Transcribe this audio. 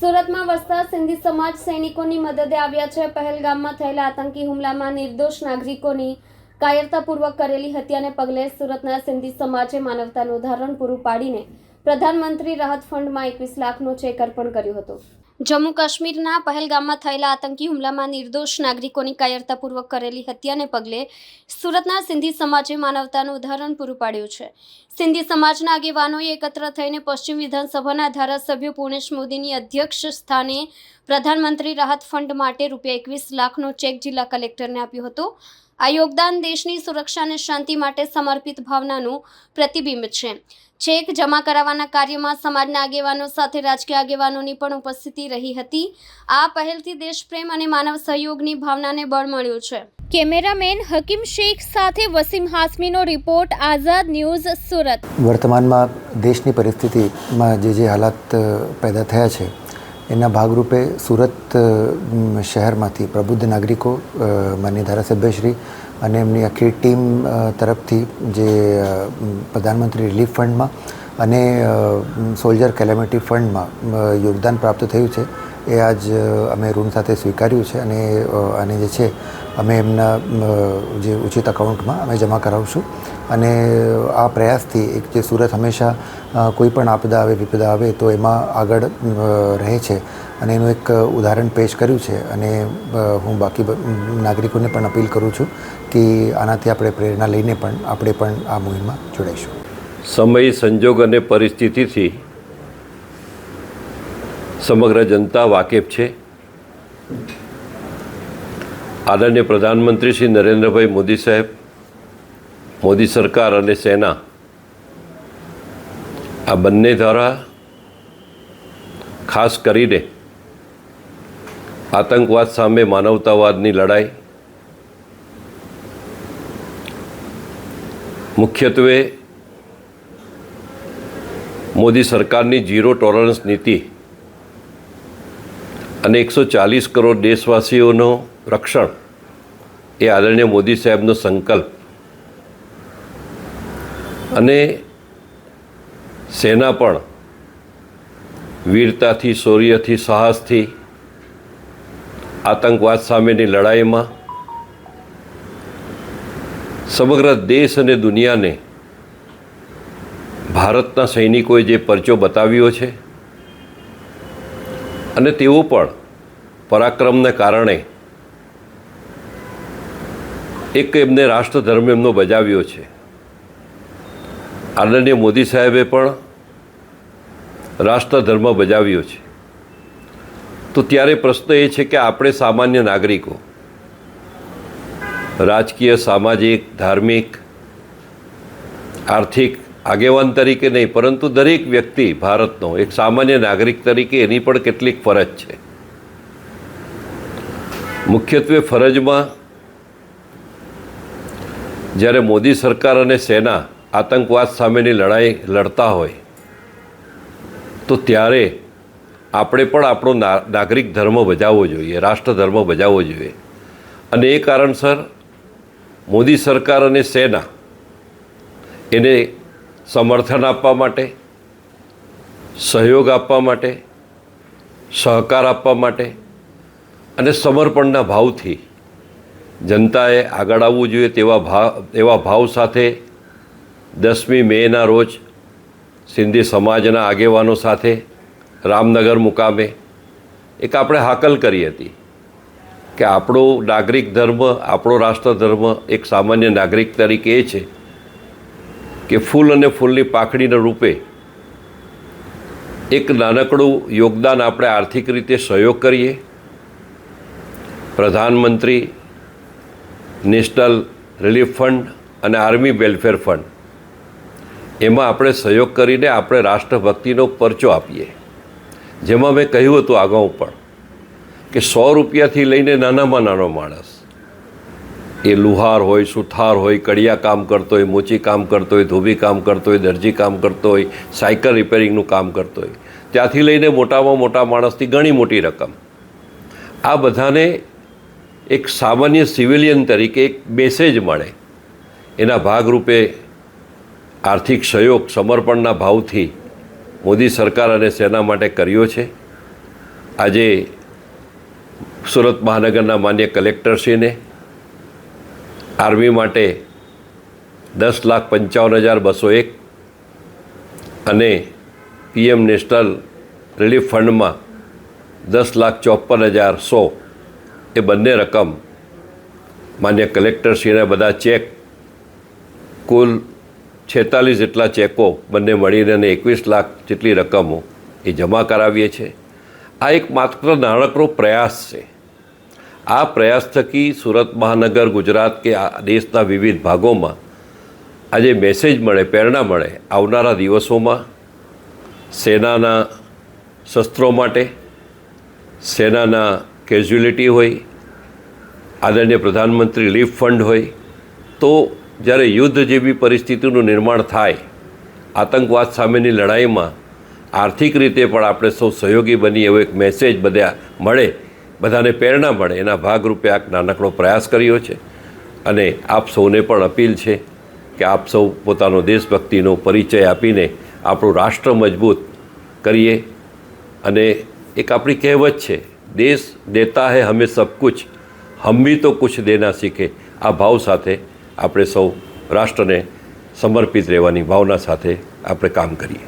સુરતમાં વસતા સિંધી સમાજ સૈનિકોની મદદે આવ્યા છે. પહેલગામમાં થયેલા આતંકી હુમલામાં નિર્દોષ નાગરિકોની કાયરતાપૂર્વક કરેલી હત્યાને પગલે સુરતના સિંધી સમાજે માનવતાનું ઉદાહરણ પૂરું પાડીને પ્રધાનમંત્રી રાહત ફંડમાં એકવીસ લાખનો ચેક અર્પણ કર્યો હતો. જમ્મુ કાશ્મીરના પહેલગામમાં થયેલા આતંકી હુમલામાં નિર્દોષ નાગરિકોની કાયરતાપૂર્વક કરેલી હત્યાને પગલે સુરતના સિંધી સમાજે માનવતાનું ઉદાહરણ પૂરું પાડ્યું છે. સિંધી સમાજના આગેવાનોએ એકત્ર થઈને પશ્ચિમ વિધાનસભાના ધારાસભ્ય પૂર્ણેશ મોદીની અધ્યક્ષ સ્થાને પ્રધાનમંત્રી રાહત ફંડ માટે રૂપિયા એકવીસ લાખનો ચેક જિલ્લા કલેક્ટરને આપ્યો હતો. આ યોગદાન દેશની સુરક્ષા અને શાંતિ માટે સમર્પિત ભાવનાનું પ્રતિબિંબ છે. ચેક જમા કરાવવાના કાર્યમાં સમાજના આગેવાનો સાથે રાજકીય આગેવાનોની પણ ઉપસ્થિતિ રહી હતી. આ પહેલથી દેશપ્રેમ અને માનવ સહયોગની ભાવનાને બળ મળ્યું છે. કેમેરામેન હકીમ શેખ સાથે વસીમ હાસમીનો રિપોર્ટ, આઝાદ ન્યૂઝ, સુરત. વર્તમાનમાં દેશની પરિસ્થિતિમાં જે જે હાલાત પેદા થયા છે એના ભાગરૂપે સુરત શહેરમાંથી પ્રબુદ્ધ નાગરિકો માન્ય ધારાસભ્યશ્રી અને એમની આખી ટીમ તરફથી જે પ્રધાનમંત્રી રિલીફ ફંડમાં અને સોલ્જર કેલેમિટી ફંડમાં યોગદાન પ્રાપ્ત થયું છે. એ આજ અમે ઋણ સાથે સ્વીકાર્યું છે અને આને જે છે અમે એમના જે ઉચિત અકાઉન્ટમાં અમે જમા કરાવશું. અને આ પ્રયાસથી એક જે સુરત હંમેશા કોઈ પણ આપદા આવે, વિપદા આવે, તો એમાં આગળ રહે છે. અને એનું એક ઉદાહરણ પેશ કર્યું છે. અને હું બાકી નાગરિકોને પણ અપીલ કરું છું કે આનાથી આપણે પ્રેરણા લઈને પણ આપણે પણ આ મુહિમમાં જોડાઈશું. સમય, સંજોગ અને પરિસ્થિતિથી સમગ્ર જનતા વાકેફ છે. આદરણીય પ્રધાનમંત્રી શ્રી નરેન્દ્રભાઈ મોદી સાહેબ, મોદી સરકાર અને સેના, આ બંને દ્વારા ખાસ કરીને આતંકવાદ સામે માનવતાવાદની લડાઈ મુખ્યત્વે મોદી સરકારની ઝીરો ટોલરન્સ નીતિ અને એકસો ચાલીસ કરોડ દેશવાસીઓનું રક્ષણ એ આદરણીય મોદી સાહેબનો સંકલ્પ. અને સેના પણ વીરતાથી, શૌર્યથી, સાહસથી આતંકવાદ સામેની લડાઈમાં સમગ્ર દેશ અને દુનિયાને ભારતના સૈનિકોએ જે પરચો બતાવ્યો છે અને તેઓ પણ પરાક્રમને કારણે એક એમને રાષ્ટ્રધર્મ એમનો બજાવ્યો છે. આદરણીય મોદી સાહેબે પણ રાષ્ટ્રધર્મ બજાવ્યો છે. તો ત્યારે પ્રશ્ન એ છે કે આપણે સામાન્ય નાગરિકો, રાજકીય, સામાજિક, ધાર્મિક, આર્થિક, આગેવાન તરીકે નહીં, પરંતુ દરેક વ્યક્તિ ભારતનો, એક સામાન્ય નાગરિક તરીકે એની પણ કેટલીક ફરજ છે. મુખ્યત્વે ફરજમાં જ્યારે મોદી સરકાર અને સેના આતંકવાદ સામેની લડાઈ લડતા હોય, તો ત્યારે આપણે પણ આપણો નાગરિક ધર્મ બજાવવો જોઈએ, રાષ્ટ્રધર્મ બજાવવો જોઈએ. અને એ કારણસર મોદી સરકાર અને સેના એને સમર્થન આપવા માટે, સહયોગ આપવા માટે, સહકાર આપવા માટે અને સમર્પણના ભાવથી જનતાએ આગળ આવવું જોઈએ તેવા ભાવ એવા ભાવ સાથે દસમી મેના રોજ સિંધી સમાજના આગેવાનો સાથે રામનગર મુકામે એક આપણે હાકલ કરી હતી કે આપણો નાગરિક ધર્મ, આપણો રાષ્ટ્રધર્મ એક સામાન્ય નાગરિક તરીકે એ છે કે ફૂલ અને ફૂલની પાખડીના રૂપે એક નાનકડું યોગદાન આપણે આર્થિક રીતે સહયોગ કરીએ. પ્રધાનમંત્રી નેશનલ રિલીફ ફંડ અને આર્મી વેલફેર ફંડ. એમાં આપણે સહયોગ કરીને આપણે રાષ્ટ્રભક્તિનો પરચો આપીએ. જેમાં મેં કહ્યું હતું અગાઉ પણ, કે સો રૂપિયાથી લઈને નાનામાં નાનો માણસ. એ લુહાર હોય, સુથાર હોય, કડિયા કામ કરતો હોય, મોચી કામ કરતો હોય, ધોબી કામ કરતો હોય, દરજી કામ કરતો હોય, સાયકલ રિપેરિંગનું કામ કરતો હોય. ત્યાંથી લઈને મોટામાં મોટા માણસથી ઘણી મોટી રકમ. આ બધાને એક સામાન્ય સિવિલિયન તરીકે એક મેસેજ મળે. એના ભાગરૂપે આર્થિક સહયોગ, સમર્પણના ભાવથી મોદી સરકાર અને સેના માટે કર્યો છે. આજે સુરત મહાનગરના માન્ય કલેક્ટરશ્રીને આર્મી માટે દસ લાખ પંચાવન હજાર બસો એક અને પીએમ નેશનલ રિલીફ ફંડમાં દસ લાખ ચોપન હજાર સો એ બંને રકમ માન્ય કલેક્ટરશ્રીને બધા ચેક, કુલ છેતાલીસ જેટલા ચેકો બંને મળીને અને એકવીસ લાખ જેટલી રકમો એ જમા કરાવીએ છીએ. આ એક માત્ર નાણાકરો પ્રયાસ છે. આ પ્રયાસ થકી સુરત મહાનગર, ગુજરાત કે દેશના વિવિધ ભાગોમાં આજે મેસેજ મળે, પ્રેરણા મળે આવનારા દિવસોમાં સેનાના શસ્ત્રો માટે, સેનાના કેઝ્યુલિટી હોય, આદરણીય પ્રધાનમંત્રી રિલીફ ફંડ હોય, તો જ્યારે યુદ્ધ જેવી પરિસ્થિતિનું નિર્માણ થાય, આતંકવાદ સામેની લડાઈમાં આર્થિક રીતે પણ આપણે સૌ સહયોગી બની એવો એક મેસેજ બધા મળે, બધાને પ્રેરણા મળે, એના ભાગરૂપે આ નાનકડો પ્રયાસ કર્યો છે. અને આપ સૌને પણ અપીલ છે કે આપ સૌ પોતાનો દેશભક્તિનો પરિચય આપીને આપણું રાષ્ટ્ર મજબૂત કરીએ. અને એક આપણી કહેવત છે દેશ દેતા હૈ હમે સબ કુછ. હમ ભી તો કુછ દેના શીખે. આ ભાવ સાથે આપણે સૌ રાષ્ટ્રને સમર્પિત રહેવાની ભાવના સાથે આપણે કામ કરીએ.